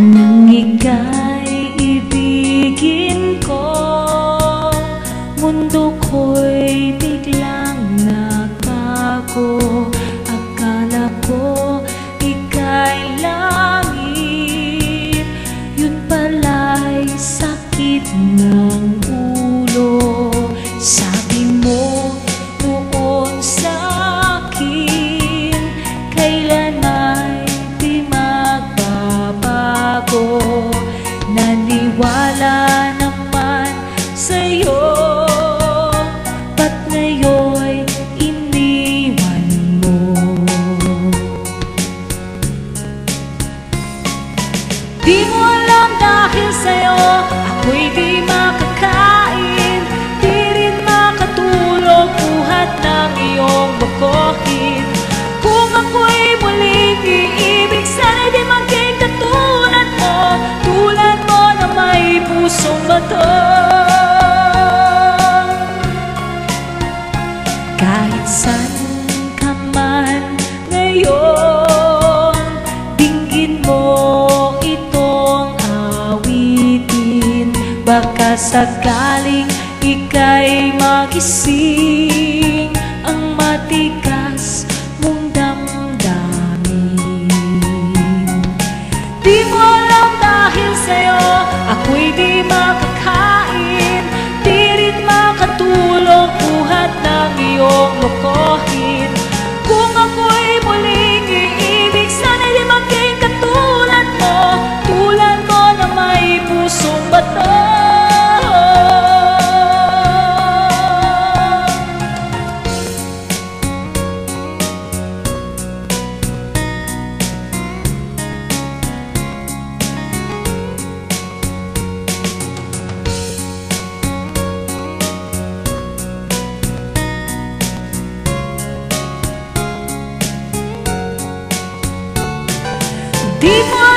Nang ibigin ko Mundo ko'y biglang nagbago Akala ko ika'y langit Yun pala'y sakit ng ulo. Sabi mo ito Kahit saan ka man ngayon mo itong awitin. Baka sakaling ika'y magising. Dime